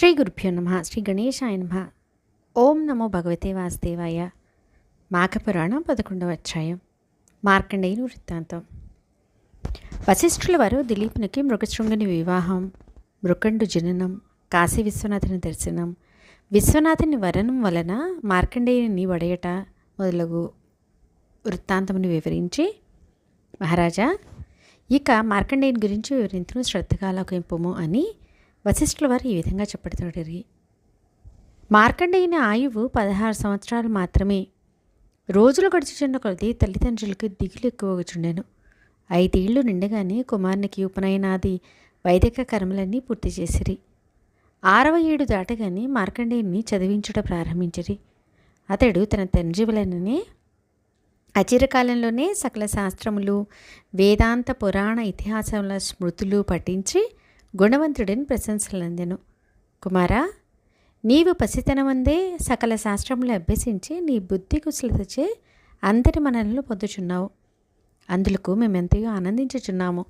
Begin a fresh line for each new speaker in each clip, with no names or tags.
శ్రీ గురుభ్యో నమ శ్రీ గణేశాయ నమ. ఓం నమో భగవతే వాసుదేవాయ. మాఘపురాణం పదకొండవ అధ్యాయం. మార్కండేయుని వృత్తాంతం. వశిష్ఠుల వారు దిలీపునికి మృగశృంగుని వివాహం మృకండు జననం కాశీ విశ్వనాథుని దర్శనం. విశ్వనాథుని వరణం వలన మార్కండేయుని వడయట మొదలగు వృత్తాంతమును వివరించి మహారాజా ఇక మార్కండేయుని గురించి వివరించును శ్రద్ధగా ఆలోకింపము అని వశిష్ఠుల వారు ఈ విధంగా చెప్పడుతున్నారు మార్కండేయుని ఆయువు పదహారు సంవత్సరాలు మాత్రమే. రోజులు గడిచిచున్న కొలది తల్లిదండ్రులకు దిగులు ఎక్కువగుచుండెను. ఐదేళ్ళు నిండగానే కుమారునికి ఉపనయనాది వైదిక కర్మలన్నీ పూర్తి చేసిరి. ఆరవ ఏడు దాటగానే మార్కండేయుని చదివించుట ప్రారంభించిరి. అతడు తన తండ్రి వలననే అచిరకాలంలోనే సకల శాస్త్రములు వేదాంత పురాణ ఇతిహాసముల స్మృతులు పఠించి గుణవంతుడిని ప్రశంసలందెను. కుమారా నీవు పసితనమందే సకల శాస్త్రములు అభ్యసించి నీ బుద్ధి కుశలతచే అందరి మనలను పొందుచున్నావు. అందులకు మేమెంతయో ఆనందించుచున్నాము.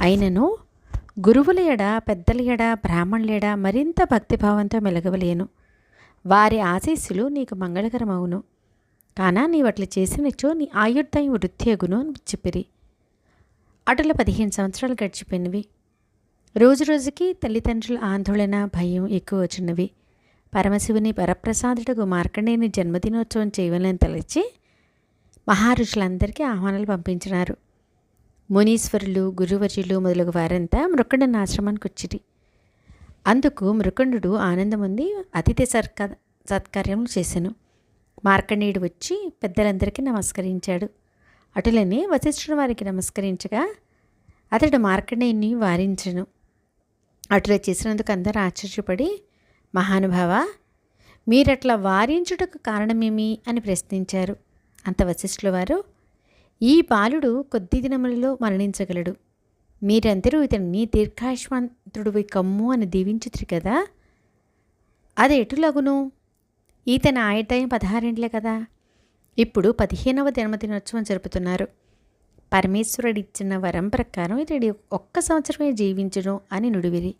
అయినను గురువుల ఎడ పెద్దల ఎడ బ్రాహ్మణుల ఎడ మరింత భక్తిభావంతో మెలగవలేను. వారి ఆశీస్సులు నీకు మంగళకరమవును కానా నీవట్లు చేసినచో నీ ఆయుర్దాయం వృత్తియగును అని చెప్పిరి అటుల పదిహేను సంవత్సరాలు గడిచిపోయినవి. రోజు రోజుకి తల్లిదండ్రుల ఆందోళన భయం ఎక్కువ వచ్చినవి పరమశివుని వరప్రసాదుడుకు మార్కండేయుని జన్మదినోత్సవం చేయవలని తలచి మహారుషులందరికీ ఆహ్వానాలు పంపించినారు. మునీశ్వరులు గురువర్యులు మొదలగు వారంతా మృకండన ఆశ్రమానికి వచ్చిరి. అందుకు మృకండు ఆనందముంది అతిథి సర్క సత్కార్యములు చేశాను మార్కండేయుడు వచ్చి పెద్దలందరికీ నమస్కరించాడు. అటులనే వశిష్ఠుడు వారికి నమస్కరించగా అతడు మార్కండేయుని వారించను. అట్లా చేసినందుకు అందరూ ఆశ్చర్యపడి మహానుభావ మీరట్లా వారించుటకు కారణమేమి? అని ప్రశ్నించారు అంత వశిష్ఠుల వారు. ఈ బాలుడు కొద్ది దినములలో మరణించగలడు. మీరందరూ ఇతన్ని దీర్ఘాయుష్మంతుడివి కమ్ము అని దీవించుతురు కదా? అది ఎటులగును? ఈతన ఆయుర్దాయం పదహారేండ్లే కదా? ఇప్పుడు పదిహేనవ జన్మదినోత్సవం జరుపుతున్నారు. పరమేశ్వరుడు ఇచ్చిన వరం ప్రకారం ఇతడి ఒక్క సంవత్సరమే జీవించడం అని నుడివిరి.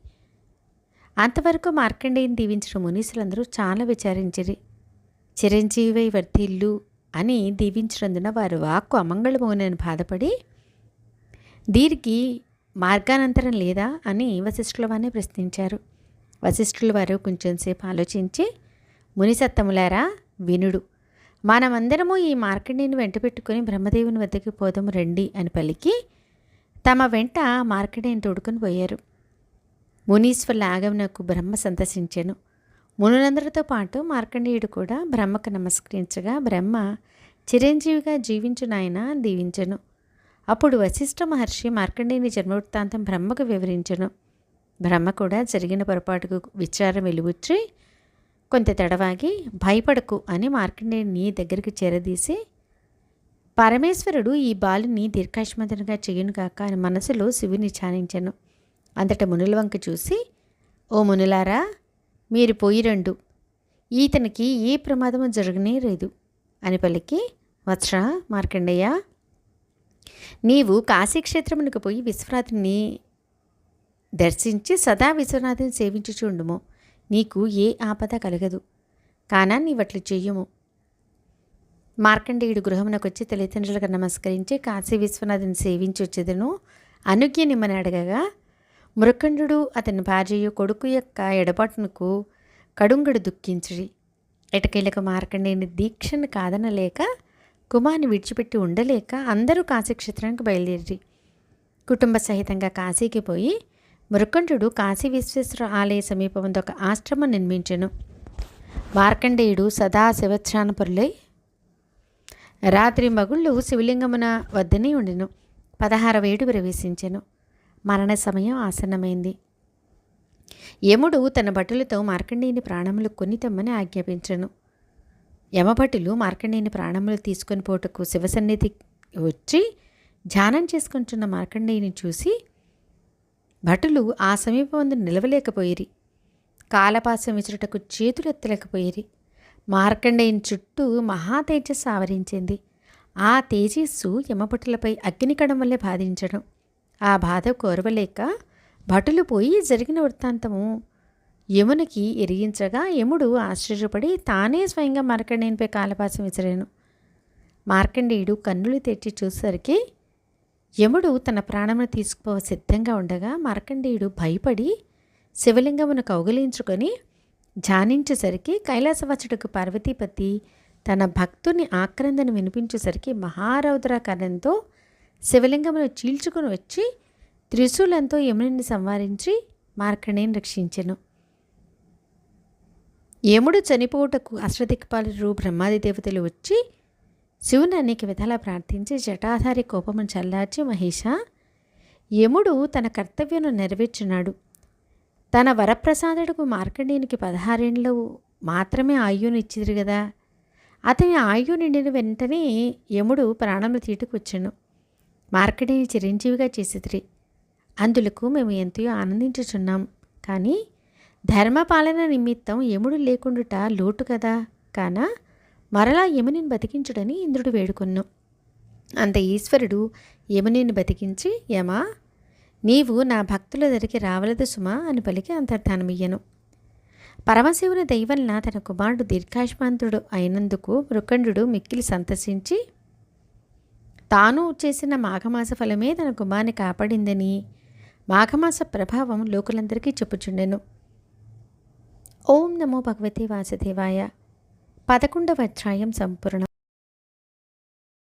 అంతవరకు మార్కండేయుని దీవించిన మునీసులందరూ చాలా విచారించిరి. చిరంజీవి వర్ధిల్లు అని దీవించినందున వారు వాక్కు అమంగళమోనని బాధపడి దీనికి మార్గానంతరం లేదా? అని వశిష్ఠుల వారిని ప్రశ్నించారు. వశిష్ఠుల వారు కొంచెంసేపు ఆలోచించి మునిసత్తములారా వినుడు. మనమందరము ఈ మార్కండేయుని వెంట పెట్టుకుని బ్రహ్మదేవుని వద్దకు పోదాము రండి అని పలికి తమ వెంట మార్కండేయుని తోడుకొని పోయారు. మునీశ్వరుల ఆగమనకు బ్రహ్మ సందర్శించాను. మునులందరితో పాటు మార్కండేయుడు కూడా బ్రహ్మకు నమస్కరించగా బ్రహ్మ చిరంజీవిగా జీవించు నాయన దీవించను. అప్పుడు వశిష్ఠ మహర్షి మార్కండేయుని జన్మవృత్తాంతం బ్రహ్మకు వివరించను. బ్రహ్మ కూడా జరిగిన పొరపాటుకు విచారం వెలుగుచ్చి కొంత తడవాగి భయపడకు అని మార్కండేయుని దగ్గరికి చేరదీసి పరమేశ్వరుడు ఈ బాలుని దీర్ఘాష్మతునిగా చెయ్యను కాక అని మనసులో శివుని ఛానించను. అంతట మునుల వంక చూసి ఓ మునులారా మీరు పోయి రండు. ఈతనికి ఏ ప్రమాదము జరగనే లేదు అని పలికి వత్స మార్కండయ్య నీవు కాశీక్షేత్రమునికి పోయి విశ్వనాథుని దర్శించి సదా విశ్వనాథుని సేవించుచుండుము నీకు ఏ ఆపద కలగదు. కానా నీవట్లు చెయ్యము. మార్కండేయుడు గృహమునకొచ్చి తల్లిదండ్రులకు నమస్కరించి కాశీ విశ్వనాథుని సేవించి వచ్చేదను అనుజ్ఞ నిమ్మని అడగగా మృకండు అతని భార్యయు కొడుకు యొక్క ఎడబాటునకు కడుంగడు దుఃఖించి ఎటకేలకు మార్కండేయుని దీక్షను కాదనలేక కుమార్ని విడిచిపెట్టి ఉండలేక అందరూ కాశీక్షేత్రానికి బయలుదేరి కుటుంబ సహితంగా కాశీకి పోయి మృకంఠుడు కాశీ విశ్వేశ్వర ఆలయ సమీపం ఒక ఆశ్రమం నిర్మించెను. మార్కండేయుడు సదా శివధ్యానపరులై రాత్రి మగుళ్ళు శివలింగమున వద్దనే ఉండెను. పదహారవ ఏడు ప్రవేశించెను. మరణ సమయం ఆసన్నమైంది. యముడు తన భటులతో మార్కండేయుని ప్రాణములు కొని తెమ్మని ఆజ్ఞాపించను. యమభటులు మార్కండేయుని ప్రాణములు తీసుకొని పోటకు శివసన్నిధి వచ్చి ధ్యానం చేసుకుంటున్న మార్కండేయుని చూసి భటులు ఆ సమీపమందు నిలవలేకపోయిరి. కాలపాసం విసురుటకు చేతులెత్తలేకపోయిరి. మార్కండేయుని చుట్టూ మహాతేజస్సు ఆవరించింది. ఆ తేజస్సు యమభటులపై అగ్నికడం వల్లే బాధించడం. ఆ బాధ కోరవలేక భటులు పోయి జరిగిన వృత్తాంతము యమునికి ఎరిగించగా యముడు ఆశ్చర్యపడి తానే స్వయంగా మార్కండేయునిపై కాలపాసం విసిరాను. మార్కండేయుడు కన్నులు తెచ్చి చూసేసరికి యముడు తన ప్రాణమును తీసుకుపోవ సిద్ధంగా ఉండగా మార్కండేయుడు భయపడి శివలింగమును కౌగిలించుకొని ధ్యానించేసరికి కైలాసవచుడుకు పార్వతీపతి తన భక్తుని ఆక్రందను వినిపించేసరికి మహారౌద్రాకరణంతో శివలింగమును చీల్చుకుని వచ్చి త్రిశూలంతో యముని సంవారించి మార్కండేయుని రక్షించెను. యముడు చనిపోవుటకు అశ్వదిక్పాలు బ్రహ్మాది దేవతలు వచ్చి శివుని అనేక విధాలా ప్రార్థించి జటాధారి కోపము చల్లార్చి మహేష యముడు తన కర్తవ్యను నెరవేర్చున్నాడు. తన వరప్రసాదుడుకు మార్కండేయునికి పదహారేళ్ళు మాత్రమే ఆయుని ఇచ్చిరు కదా అతని ఆయు నిండిన వెంటనే యముడు ప్రాణములు తీటుకొచ్చాను. మార్కండేయుని చిరంజీవిగా చేసిద్రి అందులకు మేము ఎంతో ఆనందించుచున్నాం. కానీ ధర్మపాలన నిమిత్తం యముడు లేకుండుట లోటు కదా. కానా మరలా యమునిని బతికించుడని ఇంద్రుడు వేడుకొన్ను. అంత ఈశ్వరుడు యమునిని బతికించి యమా నీవు నా భక్తుల దగ్గరికి రావలదు సుమా అని పలికి అంతర్ధానమియ్యను. పరమశివుని దైవల్న తన కుమారుడు దీర్ఘాయుష్మంతుడు అయినందుకు మృకండు మిక్కిలి సంతసించి తాను చేసిన మాఘమాస ఫలమే తన కుమార్ని కాపాడిందని మాఘమాస ప్రభావం లోకులందరికీ చెప్పుచుండెను. ఓం నమో భగవతి వాసుదేవాయ. పదకొండవ అధ్యాయం సంపూర్ణ